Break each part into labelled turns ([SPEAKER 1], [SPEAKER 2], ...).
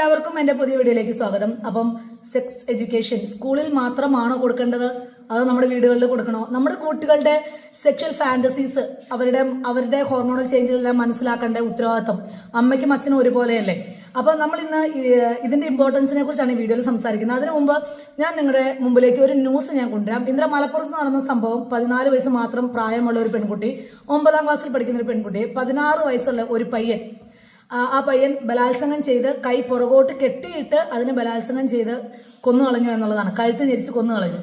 [SPEAKER 1] എല്ലാവർക്കും എന്റെ പുതിയ വീഡിയോയിലേക്ക് സ്വാഗതം. അപ്പം സെക്സ് എഡ്യൂക്കേഷൻ സ്കൂളിൽ മാത്രമാണോ കൊടുക്കേണ്ടത്? അതോ നമ്മുടെ വീടുകളിൽ കൊടുക്കണോ? നമ്മുടെ കുട്ടികളുടെ സെക്ഷൽ ഫാന്റസീസ് അവരുടെ അവരുടെ ഹോർമോണൽ ചേഞ്ചുകളെല്ലാം മനസ്സിലാക്കേണ്ട ഉത്തരവാദിത്വം അമ്മയ്ക്കും അച്ഛനും ഒരുപോലെയല്ലേ? അപ്പോൾ നമ്മൾ ഇന്ന് ഇതിന്റെ ഇമ്പോർട്ടൻസിനെ കുറിച്ചാണ് ഈ വീഡിയോയിൽ സംസാരിക്കുന്നത്. അതിനു മുമ്പ് ഞാൻ നിങ്ങളുടെ മുമ്പിലേക്ക് ഒരു ന്യൂസ് ഞാൻ കൊണ്ടുവരാം. ഇന്നലെ മലപ്പുറത്ത് നടന്ന സംഭവം പതിനാല് വയസ്സ് മാത്രം പ്രായമുള്ള ഒരു പെൺകുട്ടി ഒമ്പതാം ക്ലാസ്സിൽ പഠിക്കുന്ന ഒരു പെൺകുട്ടി പതിനാറ് വയസ്സുള്ള ഒരു പയ്യൻ ആ പയ്യൻ ബലാത്സംഗം ചെയ്ത് കൈ പുറകോട്ട് കെട്ടിയിട്ട് അതിനെ ബലാത്സംഗം ചെയ്ത് കൊന്നു കളഞ്ഞു എന്നുള്ളതാണ്. കഴുത്ത് ഞെരിച്ച് കൊന്നു കളഞ്ഞു.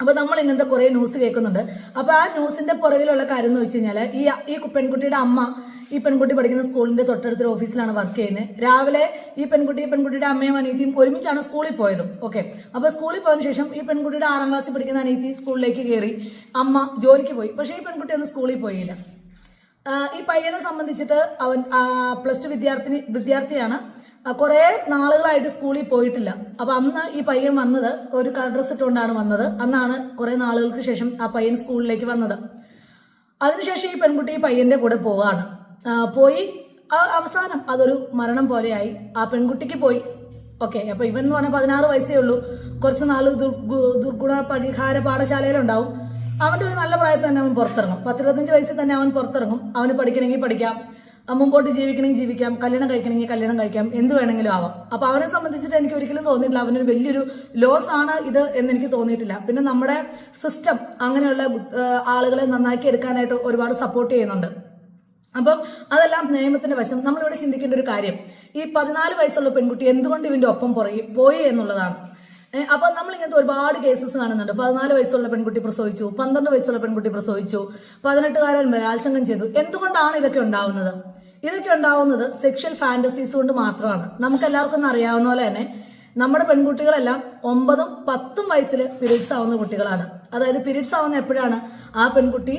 [SPEAKER 1] അപ്പൊ നമ്മൾ ഇങ്ങനത്തെ കുറെ ന്യൂസ് കേൾക്കുന്നുണ്ട്. അപ്പൊ ആ ന്യൂസിന്റെ പുറകിലുള്ള കാര്യം എന്ന് വെച്ച് കഴിഞ്ഞാൽ ഈ ഈ പെൺകുട്ടിയുടെ അമ്മ ഈ പെൺകുട്ടി പഠിക്കുന്ന സ്കൂളിന്റെ തൊട്ടടുത്തൊരു ഓഫീസിലാണ് വർക്ക് ചെയ്യുന്നത് രാവിലെ ഈ പെൺകുട്ടി പെൺകുട്ടിയുടെ അമ്മയും അനീതിയും ഒരുമിച്ചാണ് സ്കൂളിൽ പോയതും. ഓക്കെ അപ്പൊ സ്കൂളിൽ പോയതിനു ശേഷം ഈ പെൺകുട്ടിയുടെ ആറാം ക്ലാസ്സിൽ പഠിക്കുന്ന അനീതി സ്കൂളിലേക്ക് കയറി അമ്മ ജോലിക്ക് പോയി. പക്ഷേ ഈ പെൺകുട്ടി ഒന്നും സ്കൂളിൽ പോയില്ല. ഈ പയ്യനെ സംബന്ധിച്ചിട്ട് അവൻ പ്ലസ് ടു വിദ്യാർത്ഥിനി വിദ്യാർത്ഥിയാണ്. കുറെ നാളുകളായിട്ട് സ്കൂളിൽ പോയിട്ടില്ല. അപ്പൊ അന്ന് ഈ പയ്യൻ വന്നത് ഒരു ഡ്രസ് ഇട്ടുകൊണ്ടാണ് വന്നത്. അന്നാണ് കുറെ നാളുകൾക്ക് ശേഷം ആ പയ്യൻ സ്കൂളിലേക്ക് വന്നത്. അതിനുശേഷം ഈ പെൺകുട്ടി ഈ പയ്യന്റെ കൂടെ പോവാണ്. പോയി അവസാനം അതൊരു മരണം പോലെയായി. ആ പെൺകുട്ടിക്ക് പോയി. ഓക്കെ അപ്പൊ ഇവൻ എന്ന് പറഞ്ഞാൽ പതിനാറ് വയസ്സേ ഉള്ളൂ. കുറച്ച് നാൾ ദുർഗു- ദുർഗുണ പരിഹാര പാഠശാലയിലുണ്ടാവും. അവന്റെ ഒരു നല്ല പ്രായത്തിൽ തന്നെ അവൻ പുറത്തിറങ്ങും. പത്തിരുപത്തഞ്ച് വയസ്സിൽ തന്നെ അവൻ പുറത്തിറങ്ങും. അവന് പഠിക്കണമെങ്കിൽ പഠിക്കാം. മുമ്പോട്ട് ജീവിക്കണമെങ്കിൽ ജീവിക്കാം. കല്യാണം കഴിക്കണമെങ്കിൽ കല്യാണം കഴിക്കാം. എന്ത് വേണമെങ്കിലും ആവാം. അപ്പൊ അവനെ സംബന്ധിച്ചിട്ട് എനിക്ക് ഒരിക്കലും തോന്നിയിട്ടില്ല. അവനൊരു വലിയൊരു ലോസ് ആണ് ഇത് എന്ന് എനിക്ക് തോന്നിയിട്ടില്ല. പിന്നെ നമ്മുടെ സിസ്റ്റം അങ്ങനെയുള്ള ആളുകളെ നന്നാക്കി എടുക്കാനായിട്ട് ഒരുപാട് സപ്പോർട്ട് ചെയ്യുന്നുണ്ട്. അപ്പം അതെല്ലാം നിയമത്തിന്റെ വശം. നമ്മളിവിടെ ചിന്തിക്കേണ്ട ഒരു കാര്യം. ഈ പതിനാല് വയസ്സുള്ള പെൺകുട്ടി എന്തുകൊണ്ട് ഇവന്റെ ഒപ്പം പുറകെ പോയി എന്നുള്ളതാണ്. അപ്പൊ നമ്മൾ ഇങ്ങനത്തെ ഒരുപാട് കേസസ് കാണുന്നുണ്ട്. പതിനാല് വയസ്സുള്ള പെൺകുട്ടി പ്രസവിച്ചു പന്ത്രണ്ട് വയസ്സുള്ള പെൺകുട്ടി പ്രസവിച്ചു പതിനെട്ടുകാരൻ ബലാത്സംഗം ചെയ്തു. എന്തുകൊണ്ടാണ് ഇതൊക്കെ ഉണ്ടാവുന്നത്? ഇതൊക്കെ ഉണ്ടാവുന്നത് സെക്ഷൽ ഫാന്റസീസ് കൊണ്ട് മാത്രമാണ്. നമുക്ക് എല്ലാവർക്കും അറിയാവുന്ന പോലെ തന്നെ നമ്മുടെ പെൺകുട്ടികളെല്ലാം ഒമ്പതും പത്തും വയസ്സിൽ പീരീഡ്സ് ആവുന്ന കുട്ടികളാണ്. അതായത് പീരീഡ്സ് ആവുന്ന എപ്പോഴാണ്? ആ പെൺകുട്ടി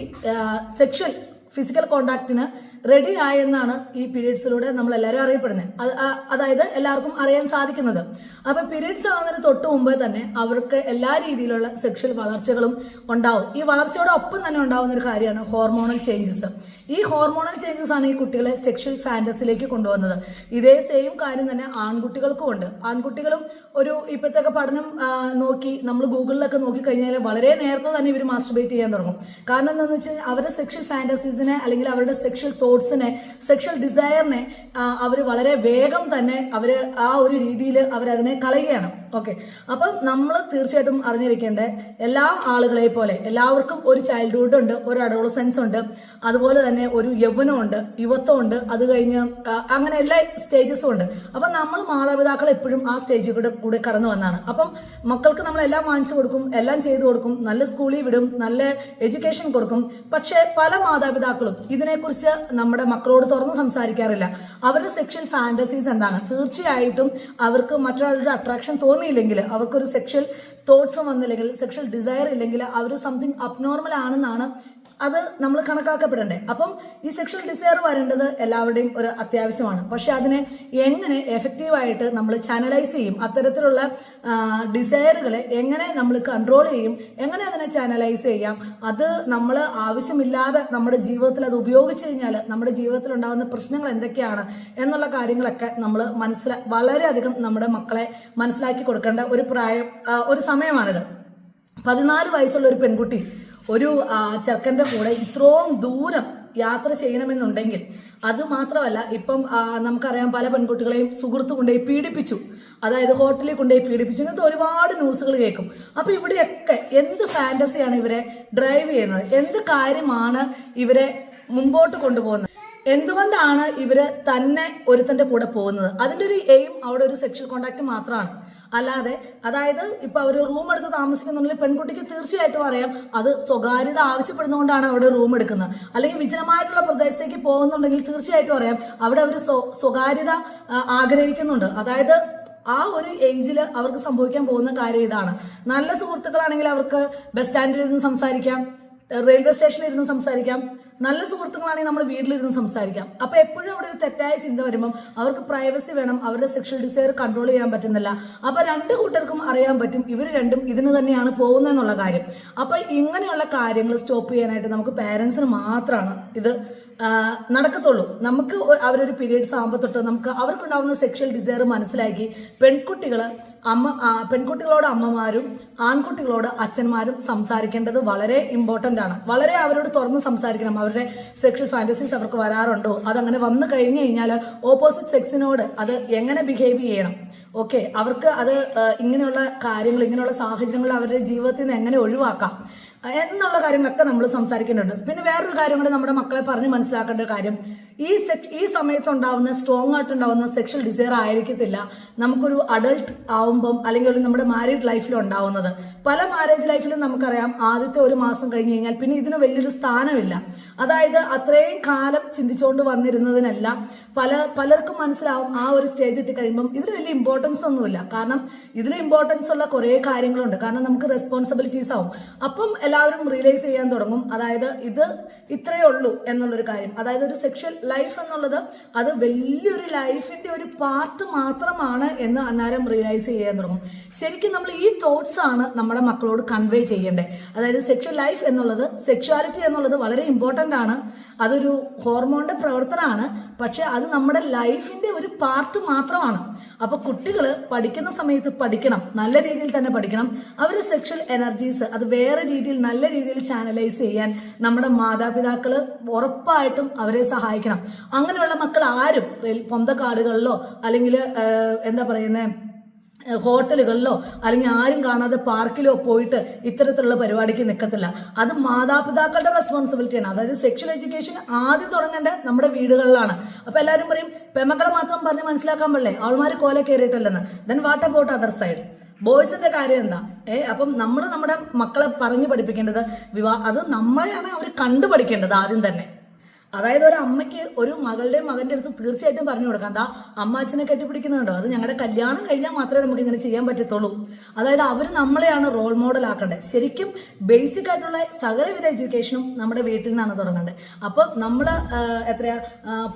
[SPEAKER 1] സെക്ഷൽ ഫിസിക്കൽ കോണ്ടാക്റ്റിന് റെഡി ആയെന്നാണ് ഈ പീരീഡ്സിലൂടെ നമ്മൾ എല്ലാവരും അറിയപ്പെടുന്നത് അതായത് എല്ലാവർക്കും അറിയാൻ സാധിക്കുന്നത്. അപ്പൊ പീരീഡ്സ് ആകുന്നതിന് തൊട്ട് മുമ്പേ തന്നെ അവർക്ക് എല്ലാ രീതിയിലുള്ള സെക്ഷൽ വളർച്ചകളും ഉണ്ടാവും. ഈ വളർച്ചയോടൊപ്പം തന്നെ ഉണ്ടാവുന്ന ഒരു കാര്യമാണ് ഹോർമോണൽ ചേഞ്ചസ് ഈ ഹോർമോണൽ ചേഞ്ചസ് ആണ് ഈ കുട്ടികളെ സെക്ഷൽ ഫാന്റസിലേക്ക് കൊണ്ടുവന്നത്. ഇതേ സെയിം കാര്യം തന്നെ ആൺകുട്ടികൾക്കും ഉണ്ട്. ആൺകുട്ടികളും ഒരു ഇപ്പോഴത്തെ പഠനം നോക്കി നമ്മൾ ഗൂഗിളിലൊക്കെ നോക്കി കഴിഞ്ഞാൽ വളരെ നേരത്തെ തന്നെ ഇവർ മാസ്റ്റർബേറ്റ് ചെയ്യാൻ തുടങ്ങും. കാരണം എന്താണെന്ന് വെച്ചാൽ അവരുടെ സെക്ഷൽ ഫാന്റസീസിനെ അല്ലെങ്കിൽ അവരുടെ സെക്ഷൽ തോട്ട്സിനെ സെക്ഷൽ ഡിസയറിനെ അവർ വളരെ വേഗം തന്നെ അവർ ആ ഒരു രീതിയിൽ അവരതിനെ കളയുകയാണ്. ഓക്കെ അപ്പം നമ്മൾ തീർച്ചയായിട്ടും അറിഞ്ഞിരിക്കേണ്ട എല്ലാ ആളുകളെ പോലെ എല്ലാവർക്കും ഒരു ചൈൽഡ്ഹുഡ് ഉണ്ട് ഒരു അഡോളസെൻസ് ഉണ്ട് അതുപോലെ തന്നെ ഒരു യൗവനമുണ്ട് യുവത്വമുണ്ട് അത് കഴിഞ്ഞ് അങ്ങനെ എല്ലാ സ്റ്റേജസും ഉണ്ട്. അപ്പം നമ്മൾ മാതാപിതാക്കൾ എപ്പോഴും ആ സ്റ്റേജിൽ കൂടെ കൂടെ കടന്നു വന്നാണ്. അപ്പം മക്കൾക്ക് നമ്മൾ എല്ലാം വാങ്ങിച്ചു കൊടുക്കും എല്ലാം ചെയ്തു കൊടുക്കും നല്ല സ്കൂളിൽ വിടും നല്ല എഡ്യൂക്കേഷൻ കൊടുക്കും. പക്ഷേ പല മാതാപിതാക്കളും ഇതിനെക്കുറിച്ച് നമ്മുടെ മക്കളോട് തുറന്ന് സംസാരിക്കാറില്ല. അവരുടെ സെക്ഷൽ ഫാന്റസീസ് എന്താണ്? തീർച്ചയായിട്ടും അവർക്ക് മറ്റൊരാളുടെ അട്രാക്ഷൻ തോന്നിയില്ലെങ്കിൽ അവർക്കൊരു സെക്ഷൽ തോട്ട്സും വന്നില്ലെങ്കിൽ സെക്ഷൽ ഡിസയർ ഇല്ലെങ്കിൽ അവർ സംതിങ് അബ്നോർമൽ ആണെന്നാണ് അത് നമ്മൾ കണക്കാക്കപ്പെടണ്ടേ. അപ്പം ഈ സെക്ഷൽ ഡിസയർ വരേണ്ടത് എല്ലാവരുടെയും ഒരു അത്യാവശ്യമാണ്. പക്ഷെ അതിനെ എങ്ങനെ എഫക്റ്റീവായിട്ട് നമ്മൾ ചാനലൈസ് ചെയ്യും അത്തരത്തിലുള്ള ഡിസയറുകളെ എങ്ങനെ നമ്മൾ കൺട്രോൾ ചെയ്യും എങ്ങനെ അതിനെ ചാനലൈസ് ചെയ്യാം അത് നമ്മൾ ആവശ്യമില്ലാതെ നമ്മുടെ ജീവിതത്തിൽ അത് ഉപയോഗിച്ച് കഴിഞ്ഞാൽ നമ്മുടെ ജീവിതത്തിൽ ഉണ്ടാകുന്ന പ്രശ്നങ്ങൾ എന്തൊക്കെയാണ് എന്നുള്ള കാര്യങ്ങളൊക്കെ നമ്മൾ മനസ്സിലാ വളരെയധികം നമ്മുടെ മക്കളെ മനസ്സിലാക്കി കൊടുക്കേണ്ട ഒരു പ്രായം ഒരു സമയമാണിത്. പതിനാല് വയസ്സുള്ള ഒരു പെൺകുട്ടി ഒരു ചെക്കന്റെ കൂടെ ഇത്രയും ദൂരം യാത്ര ചെയ്യണമെന്നുണ്ടെങ്കിൽ അത് മാത്രമല്ല ഇപ്പം നമുക്കറിയാം പല പെൺകുട്ടികളെയും സുഹൃത്ത് കൊണ്ടുപോയി പീഡിപ്പിച്ചു. അതായത് ഹോട്ടലിൽ കൊണ്ടുപോയി പീഡിപ്പിച്ചു. ഇങ്ങനത്തെ ഒരുപാട് ന്യൂസുകൾ കേൾക്കും. അപ്പൊ ഇവിടെയൊക്കെ എന്ത് ഫാന്റസിയാണ് ഇവരെ ഡ്രൈവ് ചെയ്യുന്നത്? എന്ത് കാര്യമാണ് ഇവരെ മുമ്പോട്ട് കൊണ്ടുപോകുന്നത്? എന്തുകൊണ്ടാണ് ഇവർ തന്നെ ഒരുത്തന്റെ കൂടെ പോകുന്നത്? അതിന്റെ ഒരു എയിം അവിടെ ഒരു സെക്ഷൽ കോണ്ടാക്ട് മാത്രമാണ്. അല്ലാതെ അതായത് ഇപ്പൊ അവർ റൂം എടുത്ത് താമസിക്കുന്നുണ്ടെങ്കിൽ പെൺകുട്ടിക്ക് തീർച്ചയായിട്ടും അറിയാം അത് സ്വകാര്യത ആവശ്യപ്പെടുന്നതുകൊണ്ടാണ് അവിടെ റൂം എടുക്കുന്നത്. അല്ലെങ്കിൽ വിജനമായിട്ടുള്ള പ്രദേശത്തേക്ക് പോകുന്നുണ്ടെങ്കിൽ തീർച്ചയായിട്ടും അറിയാം അവിടെ അവർ സ്വകാര്യത ആഗ്രഹിക്കുന്നുണ്ട്. അതായത് ആ ഒരു ഏജിൽ അവർക്ക് സംഭവിക്കാൻ പോകുന്ന കാര്യം ഇതാണ്. നല്ല സുഹൃത്തുക്കളാണെങ്കിൽ അവർക്ക് ബസ് സ്റ്റാൻഡിൽ ഇരുന്ന് സംസാരിക്കാം. റെയിൽവേ സ്റ്റേഷനിൽ ഇരുന്ന് സംസാരിക്കാം. നല്ല സുഹൃത്തുക്കളാണെങ്കിൽ നമ്മൾ വീട്ടിലിരുന്ന് സംസാരിക്കാം. അപ്പൊ എപ്പോഴും അവിടെ ഒരു തെറ്റായ ചിന്ത വരുമ്പം അവർക്ക് പ്രൈവസി വേണം അവരുടെ സെക്ഷൽ ഡിസയർ കൺട്രോൾ ചെയ്യാൻ പറ്റുന്നില്ല. അപ്പൊ രണ്ട് കൂട്ടർക്കും അറിയാൻ പറ്റും ഇവർ രണ്ടും ഇതിന് തന്നെയാണ് പോകുന്നതെന്നുള്ള കാര്യം. അപ്പൊ ഇങ്ങനെയുള്ള കാര്യങ്ങൾ സ്റ്റോപ്പ് ചെയ്യാനായിട്ട് നമുക്ക് പാരൻസിന് മാത്രമാണ് ഇത് നടക്കത്തുള്ളൂ. നമുക്ക് അവരൊരു പീരീഡ്സ് ആകുമ്പോൾ തൊട്ട് നമുക്ക് അവർക്കുണ്ടാകുന്ന സെക്ഷൽ ഡിസയർ മനസ്സിലാക്കി പെൺകുട്ടികൾ അമ്മ പെൺകുട്ടികളോട് അമ്മമാരും ആൺകുട്ടികളോട് അച്ഛന്മാരും സംസാരിക്കേണ്ടത് വളരെ ഇമ്പോർട്ടന്റ് ആണ്. വളരെ അവരോട് തുറന്ന് സംസാരിക്കണം. അവരുടെ സെക്ഷൽ ഫാന്റസീസ് അവർക്ക് വരാറുണ്ടോ? അതങ്ങനെ വന്നു കഴിഞ്ഞു കഴിഞ്ഞാൽ ഓപ്പോസിറ്റ് സെക്സിനോട് അത് എങ്ങനെ ബിഹേവ് ചെയ്യണം? ഓക്കെ അവർക്ക് അത് ഇങ്ങനെയുള്ള കാര്യങ്ങൾ ഇങ്ങനെയുള്ള സാഹചര്യങ്ങൾ അവരുടെ ജീവിതത്തിൽ നിന്ന് എങ്ങനെ ഒഴിവാക്കാം? എന്നുള്ള കാര്യങ്ങളൊക്കെ നമ്മൾ സംസാരിക്കുന്നുണ്ട്. പിന്നെ വേറൊരു കാര്യം കൂടി നമ്മുടെ മക്കളെ പറഞ്ഞ് മനസ്സിലാക്കേണ്ട കാര്യം. ഈ സെക് ഈ സമയത്ത് ഉണ്ടാവുന്ന സ്ട്രോങ് ആയിട്ട് ഉണ്ടാവുന്ന സെക്ഷൽ ഡിസയർ ആയിരിക്കത്തില്ല നമുക്കൊരു അഡൾട്ട് ആവുമ്പം അല്ലെങ്കിൽ ഒരു നമ്മുടെ മാരീഡ് ലൈഫിൽ ഉണ്ടാവുന്നത്. പല മാരേജ് ലൈഫിലും നമുക്കറിയാം ആദ്യത്തെ ഒരു മാസം കഴിഞ്ഞ് കഴിഞ്ഞാൽ പിന്നെ ഇതിന് വലിയൊരു സ്ഥാനമില്ല. അതായത് അത്രയും കാലം ചിന്തിച്ചുകൊണ്ട് വന്നിരുന്നതിനെല്ലാം പല പലർക്കും മനസ്സിലാവും ആ ഒരു സ്റ്റേജ് എത്തി കഴിയുമ്പം ഇതിന് വലിയ ഇമ്പോർട്ടൻസ് ഒന്നുമില്ല. കാരണം ഇതിന് ഇമ്പോർട്ടൻസ് ഉള്ള കുറേ കാര്യങ്ങളുണ്ട്. കാരണം നമുക്ക് റെസ്പോൺസിബിലിറ്റീസ് ആവും. അപ്പം എല്ലാവരും റിയലൈസ് ചെയ്യാൻ തുടങ്ങും. അതായത് ഇത് ഇത്രയേ ഉള്ളൂ എന്നുള്ളൊരു കാര്യം. അതായത് ഒരു സെക്ഷൽ ലൈഫ് എന്നുള്ളത് അത് വലിയൊരു ലൈഫിന്റെ ഒരു പാർട്ട് മാത്രമാണ് എന്ന് അന്നേരം റിയലൈസ് ചെയ്യാൻ തുടങ്ങും. ശരിക്കും നമ്മൾ ഈ തോട്ട്സ് ആണ് നമ്മുടെ മക്കളോട് കൺവേ ചെയ്യേണ്ടത് അതായത് സെക്ഷൽ ലൈഫ് എന്നുള്ളത് സെക്ഷുവാലിറ്റി എന്നുള്ളത് വളരെ ഇമ്പോർട്ടന്റ് ആണ്. അതൊരു ഹോർമോണിന്റെ പ്രവർത്തനമാണ്. പക്ഷെ അത് നമ്മുടെ ലൈഫിന്റെ ഒരു പാർട്ട് മാത്രമാണ്. അപ്പൊ കുട്ടികൾ പഠിക്കുന്ന സമയത്ത് പഠിക്കണം. നല്ല രീതിയിൽ തന്നെ പഠിക്കണം. അവരുടെ സെക്ഷൽ എനർജീസ് അത് വേറെ രീതിയിൽ നല്ല രീതിയിൽ ചാനലൈസ് ചെയ്യാൻ നമ്മുടെ മാതാപിതാക്കൾ ഉറപ്പായിട്ടും അവരെ സഹായിക്കണം. അങ്ങനെയുള്ള മക്കൾ ആരും പൊന്തക്കാടുകളിലോ അല്ലെങ്കിൽ എന്താ പറയുന്നത് ഹോട്ടലുകളിലോ അല്ലെങ്കിൽ ആരും കാണാതെ പാർക്കിലോ പോയിട്ട് ഇത്തരത്തിലുള്ള പരിപാടിക്ക് നിൽക്കത്തില്ല അത് മാതാപിതാക്കളുടെ റെസ്പോൺസിബിലിറ്റിയാണ് അതായത് സെക്ഷൽ എഡ്യൂക്കേഷൻ ആദ്യം തുടങ്ങേണ്ടത് നമ്മുടെ വീടുകളിലാണ്. അപ്പോൾ എല്ലാവരും പറയും പെമക്കളെ മാത്രം പറഞ്ഞ് മനസ്സിലാക്കാൻ പാടില്ലേ? അവൾമാർ കോല കയറിയിട്ടല്ലെന്ന്. Then what about other side ബോയ്സിന്റെ കാര്യം എന്താ? ഏ അപ്പം നമ്മൾ നമ്മുടെ മക്കളെ പറഞ്ഞു പഠിപ്പിക്കേണ്ടത് വിവാഹ അത് നമ്മളെയാണ് അവർ കണ്ടു പഠിക്കേണ്ടത് ആദ്യം തന്നെ. അതായത് ഒരു അമ്മയ്ക്ക് ഒരു മകളുടെ മകന്റെ അടുത്ത് തീർച്ചയായിട്ടും പറഞ്ഞു കൊടുക്കാം. എന്താ അമ്മ അച്ഛനെ കെട്ടിപ്പിടിക്കുന്നുണ്ടോ? അത് ഞങ്ങളുടെ കല്യാണം കഴിഞ്ഞാൽ മാത്രമേ നമുക്ക് ഇങ്ങനെ ചെയ്യാൻ പറ്റത്തുള്ളൂ. അതായത് അവർ നമ്മളെയാണ് റോൾ മോഡൽ ആക്കേണ്ടത് ശരിക്കും ബേസിക് ആയിട്ടുള്ള സകലവിധ എഡ്യൂക്കേഷനും നമ്മുടെ വീട്ടിൽ നിന്നാണ് തുടങ്ങേണ്ടത് അപ്പം നമ്മുടെ ആ, എത്രയാ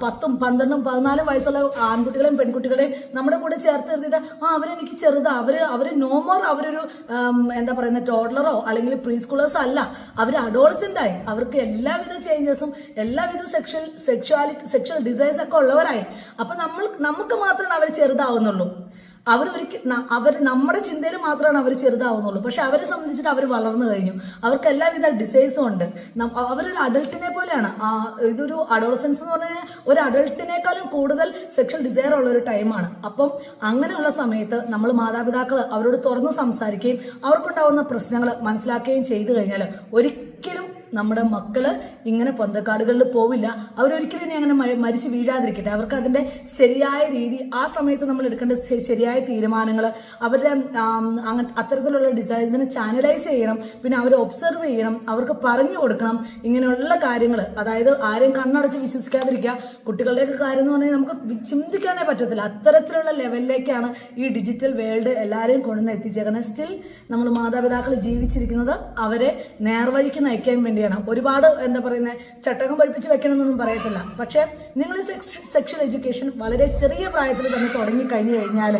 [SPEAKER 1] പത്തും പന്ത്രണ്ടും പതിനാലും വയസ്സുള്ള ആൺകുട്ടികളെയും പെൺകുട്ടികളെയും നമ്മുടെ കൂടെ ചേർത്ത് നിർത്തിയിട്ട് ആ അവരെനിക്ക് ചെറുതാ. അവർ അവർ നോമോർ അവരൊരു എന്താ പറയുന്ന ടോഡ്ലറോ അല്ലെങ്കിൽ പ്രീ സ്കൂളേഴ്സോ അല്ല. അവർ അഡോൾസെന്റ് ആയി. അവർക്ക് എല്ലാവിധ ചേഞ്ചസും എല്ലാവിധ സെക്ഷൽ സെക്ഷുവാലിറ്റി സെക്ഷൽ ഡിസൈസ് ഒക്കെ ഉള്ളവരായി. അപ്പൊ നമ്മൾ നമുക്ക് മാത്രമാണ് അവർ ചെറുതാവുന്നുള്ളൂ. അവർ ഒരിക്കൽ അവർ നമ്മുടെ ചിന്തയിൽ മാത്രമാണ് അവർ ചെറുതാവുന്നുള്ളൂ. പക്ഷെ അവരെ സംബന്ധിച്ചിട്ട് അവർ വളർന്നു കഴിഞ്ഞു. അവർക്ക് എല്ലാവിധ ഡിസൈസും ഉണ്ട്. അവരൊരു അഡൾട്ടിനെ പോലെയാണ്. ഇതൊരു അഡോളസൻസ് എന്ന് പറഞ്ഞാൽ ഒരു അഡൾട്ടിനേക്കാളും കൂടുതൽ സെക്ഷൽ ഡിസൈർ ഉള്ള ഒരു ടൈമാണ് അപ്പം അങ്ങനെയുള്ള സമയത്ത് നമ്മൾ മാതാപിതാക്കൾ അവരോട് തുറന്ന് സംസാരിക്കുകയും അവർക്കുണ്ടാവുന്ന പ്രശ്നങ്ങൾ മനസ്സിലാക്കുകയും ചെയ്തു കഴിഞ്ഞാൽ ഒരിക്കലും നമ്മുടെ മക്കൾ ഇങ്ങനെ പൊന്തക്കാടുകളിൽ പോവില്ല. അവരൊരിക്കലും ഇനി അങ്ങനെ മരിച്ച് വീഴാതിരിക്കട്ടെ. അവർക്ക് അതിന്റെ ശരിയായ രീതി ആ സമയത്ത് നമ്മൾ എടുക്കേണ്ട ശരിയായ തീരുമാനങ്ങൾ അവരുടെ അത്തരത്തിലുള്ള ഡിസൈൻസിനെ ചാനലൈസ് ചെയ്യണം. പിന്നെ അവരെ ഒബ്സർവ് ചെയ്യണം. അവർക്ക് പറഞ്ഞു കൊടുക്കണം. ഇങ്ങനെയുള്ള കാര്യങ്ങൾ അതായത് ആരെയും കണ്ണടച്ച് വിശ്വസിക്കാതിരിക്കുക. കുട്ടികളുടെയൊക്കെ കാര്യം എന്ന് പറഞ്ഞാൽ നമുക്ക് ചിന്തിക്കാനേ പറ്റത്തില്ല. അത്തരത്തിലുള്ള ലെവലിലേക്കാണ് ഈ ഡിജിറ്റൽ വേൾഡ് എല്ലാവരെയും കൊണ്ടുവന്ന് എത്തിച്ചേക്കുന്നത് സ്റ്റിൽ നമ്മൾ മാതാപിതാക്കൾ ജീവിച്ചിരിക്കുന്നത് അവരെ നേർവഴിക്ക് നയിക്കാൻ വേണ്ടിയാണ്. ഒരുപാട് എന്താ പറയുന്നത് ചട്ടകം പഠിപ്പിച്ച് വെക്കണമെന്നൊന്നും പറയത്തില്ല. പക്ഷേ നിങ്ങൾ സെക്ഷൽ എഡ്യൂക്കേഷൻ വളരെ ചെറിയ പ്രായത്തിൽ തന്നെ തുടങ്ങി കഴിഞ്ഞു കഴിഞ്ഞാൽ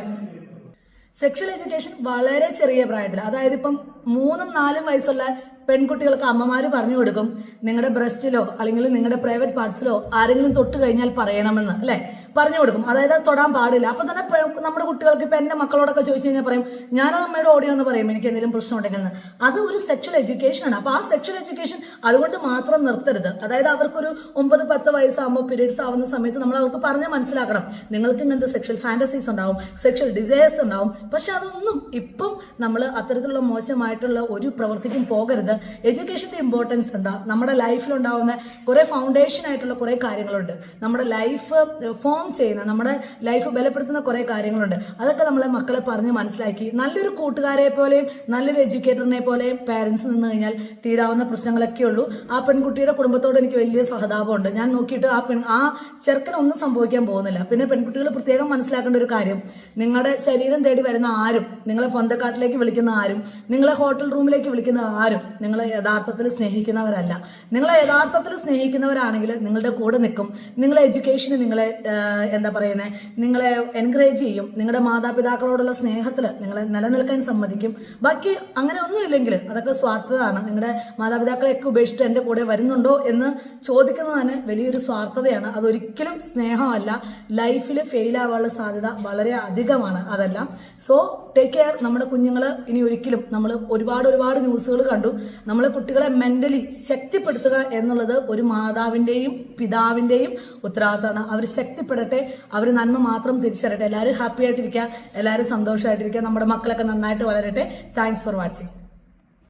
[SPEAKER 1] സെക്ഷൽ എഡ്യൂക്കേഷൻ വളരെ ചെറിയ പ്രായത്തിൽ അതായത് ഇപ്പം മൂന്നും നാലും വയസ്സുള്ള പെൺകുട്ടികൾക്ക് അമ്മമാര് പറഞ്ഞു കൊടുക്കും നിങ്ങളുടെ ബ്രസ്റ്റിലോ അല്ലെങ്കിൽ നിങ്ങളുടെ പ്രൈവറ്റ് പാർട്സിലോ ആരെങ്കിലും തൊട്ട് കഴിഞ്ഞാൽ പറയണമെന്ന് അല്ലെ? പറഞ്ഞു കൊടുക്കും. അതായത് തൊടാൻ പാടില്ല. അപ്പൊ തന്നെ നമ്മുടെ കുട്ടികൾക്ക് ഇപ്പൊ എന്റെ മക്കളോടൊക്കെ ചോദിച്ചു കഴിഞ്ഞാൽ പറയും ഞാനത് അമ്മയുടെ ഓടിയോ എന്ന് പറയും. എനിക്ക് എന്തെങ്കിലും പ്രശ്നം ഉണ്ടെങ്കിൽ. അത് ഒരു സെക്ഷൽ എഡ്യൂക്കേഷൻ ആണ്. അപ്പൊ ആ സെക്ഷൽ എഡ്യൂക്കേഷൻ അതുകൊണ്ട് മാത്രം നിർത്തരുത്. അതായത് അവർക്കൊരു ഒമ്പത് പത്ത് വയസ്സാകുമ്പോൾ പീരീഡ്സ് ആവുന്ന സമയത്ത് നമ്മൾ അവർക്ക് പറഞ്ഞ് മനസ്സിലാക്കണം. നിങ്ങൾക്ക് ഇങ്ങനത്തെ സെക്ഷൽ ഫാന്റസീസ് ഉണ്ടാവും സെക്ഷൽ ഡിസയേഴ്സ് ഉണ്ടാവും. പക്ഷെ അതൊന്നും ഇപ്പം നമ്മൾ അത്തരത്തിലുള്ള മോശമായിട്ടുള്ള ഒരു പ്രവൃത്തിക്കും പോകരുത്. എഡ്യൂക്കേഷന്റെ ഇമ്പോർട്ടൻസ് എന്താ? നമ്മുടെ ലൈഫിലുണ്ടാവുന്ന കുറെ ഫൗണ്ടേഷൻ ആയിട്ടുള്ള കുറേ കാര്യങ്ങളുണ്ട്. നമ്മുടെ ലൈഫ് ഫോം ചെയ്യുന്ന നമ്മുടെ ലൈഫ് ബലപ്പെടുത്തുന്ന കുറേ കാര്യങ്ങളുണ്ട്. അതൊക്കെ നമ്മളെ മക്കളെ പറഞ്ഞ് മനസ്സിലാക്കി. നല്ലൊരു കൂട്ടുകാരെ പോലെയും നല്ലൊരു എഡ്യൂക്കേറ്ററിനെ പോലെയും പാരന്റ്സ് നിന്ന് കഴിഞ്ഞാൽ തീരാവുന്ന പ്രശ്നങ്ങളൊക്കെ ഉള്ളൂ. ആ പെൺകുട്ടിയുടെ കുടുംബത്തോട് എനിക്ക് വലിയ സഹതാപമുണ്ട്. ഞാൻ നോക്കിയിട്ട് ആ പെൺ ആ ചെറുക്കനൊന്നും സംഭവിക്കാൻ പോകുന്നില്ല. പിന്നെ പെൺകുട്ടികൾ പ്രത്യേകം മനസ്സിലാക്കേണ്ട ഒരു കാര്യം നിങ്ങളുടെ ശരീരം തേടി വരുന്ന ആരും നിങ്ങളെ പൊന്തക്കാട്ടിലേക്ക് വിളിക്കുന്ന ആരും നിങ്ങളെ ഹോട്ടൽ റൂമിലേക്ക് വിളിക്കുന്ന ആരും നിങ്ങളെ യഥാർത്ഥത്തിൽ സ്നേഹിക്കുന്നവരല്ല. നിങ്ങളെ യഥാർത്ഥത്തിൽ സ്നേഹിക്കുന്നവരാണെങ്കിൽ നിങ്ങളുടെ കൂടെ നിൽക്കും. നിങ്ങളെ എഡ്യൂക്കേഷന് നിങ്ങളെ എന്താ പറയുന്നത് നിങ്ങളെ എൻകറേജ് ചെയ്യും. നിങ്ങളുടെ മാതാപിതാക്കളോടുള്ള സ്നേഹത്തിൽ നിങ്ങളെ നിലനിൽക്കാൻ സമ്മതിക്കും. ബാക്കി അങ്ങനെ ഒന്നുമില്ലെങ്കിൽ അതൊക്കെ സ്വാർത്ഥതയാണ്. നിങ്ങളുടെ മാതാപിതാക്കളെയൊക്കെ ഉപേക്ഷിച്ചിട്ട് എന്റെ കൂടെ വരുന്നുണ്ടോ എന്ന് ചോദിക്കുന്നത് തന്നെ വലിയൊരു സ്വാർത്ഥതയാണ്. അതൊരിക്കലും സ്നേഹമല്ല. ലൈഫിൽ ഫെയിൽ ആവാനുള്ള സാധ്യത വളരെ അധികമാണ് അതെല്ലാം. സോ ടേക്ക് കെയർ നമ്മുടെ കുഞ്ഞുങ്ങൾ ഇനി ഒരിക്കലും നമ്മൾ ഒരുപാട് ഒരുപാട് ന്യൂസുകൾ കണ്ടു. നമ്മളെ കുട്ടികളെ മെന്റലി ശക്തിപ്പെടുത്തുക എന്നുള്ളത് ഒരു മാതാവിന്റെയും പിതാവിന്റെയും ഉത്തരവാദിത്തമാണ്. അവർ ശക്തിപ്പെടട്ടെ അവർ നന്മ മാത്രം തിരിച്ചറിയട്ടെ. എല്ലാവരും ഹാപ്പി ആയിട്ടിരിക്കുക എല്ലാവരും സന്തോഷമായിട്ടിരിക്കുക നമ്മുടെ മക്കളൊക്കെ നന്നായിട്ട് വളരട്ടെ. Thanks for watching